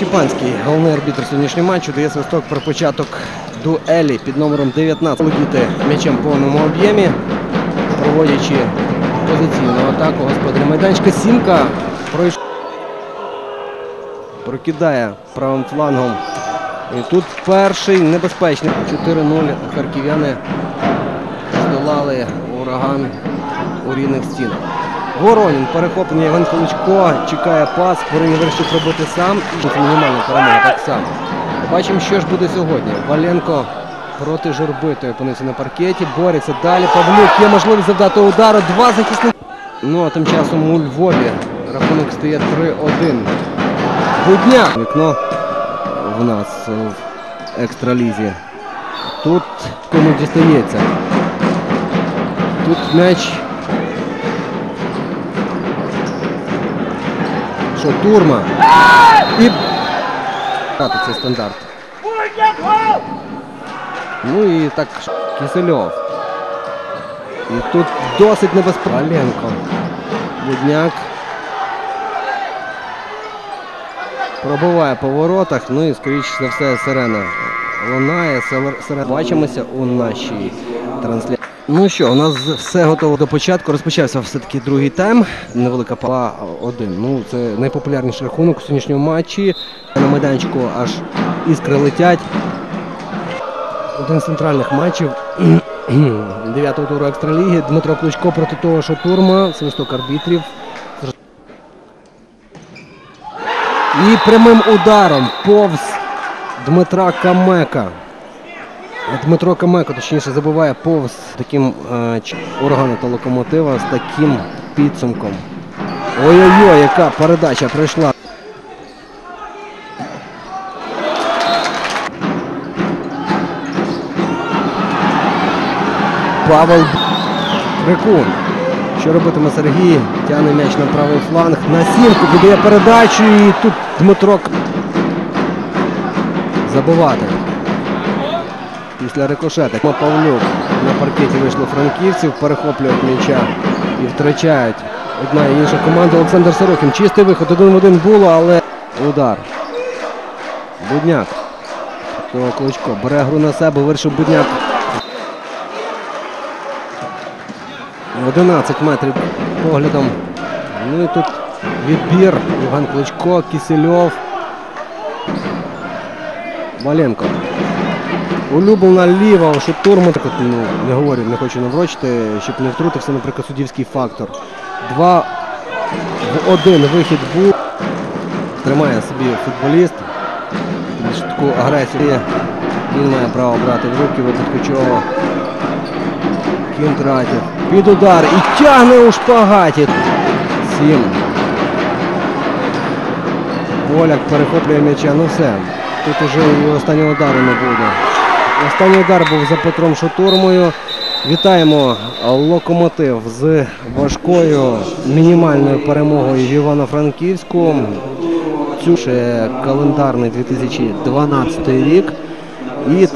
Щепанський, головний арбітр сьогоднішнього матчу, дає свисток про початок дуелі під номером 19. Володіти м'ячем в повному об'ємі, проводячи позиційну атаку господаря майданчика. Сімка пройшов. Прокидає правим флангом. І тут перший небезпечний. 4-0 харків'яни здолали ураган у рідних стінах. Воронін перехоплення Євген Количко чекає пас, Воронін вирішив пробити сам. Мінімальна перемога так само. Бачимо, що ж буде сьогодні. Валенко проти журби, той опинився на паркеті, бореться далі. Павлюк є можливість завдати удару. Два захисники. Ну а тим часом у Львові рахунок стає 3-1. Будня. Вікно в нас в екстралізі. Тут кому дістається. Тут м'яч. Що, турма. І цей стандарт. Ну і так Кисельов. І тут досить небезпечно. Валенко. Будняк. Пробиває по воротах, ну і скоріше за все сирена лунає. Сирена. Бачимося у нашій трансляції. Ну що, у нас все готово до початку. Розпочався все-таки другий тайм. Невелика пала один. Ну, це найпопулярніший рахунок у сьогоднішньому матчі. На майданчику аж іскри летять. Один з центральних матчів 9-го туру екстраліги. Дмитро Кличко проти того, що турма, свисток арбітрів. І прямим ударом повз Дмитра Камека. Дмитро Камеко, точніше, забуває повз таким е, органу та локомотива з таким підсумком. Ой-ой-ой, яка передача прийшла. Павел Крикун. Що робитиме Сергій? Тягне м'яч на правий фланг. На сімку віддає передачу і тут Дмитро забивати. Після рикошета. Павлюк на паркеті вийшло франківців, перехоплюють м'яча і втрачають одна і інша команда. Олександр Сорокін. Чистий виход, один в один було, але удар. Будняк. Того Кличко бере гру на себе, вирішив Будняк 11 метрів поглядом. Ну і тут відбір. Євген Кличко, Кисельов. Валенко. Улюблена ліва, що турму так от, ну, не говорю, не хочу наврочити, щоб не втрутився, наприклад, суддівський фактор. Два в один вихід був. Тримає собі футболіст. Таку агресію. Він має право брати в руки, випадку чого. Кінтратів. Під удар і тягне у шпагаті. Сім. Поляк перехоплює м'яча. Ну все. Тут уже і останнього удару не буде. Останній удар був за Петром Шатурмою. Вітаємо локомотив з важкою мінімальною перемогою в Івано-Франківську. Цю ще календарний 2012 рік. І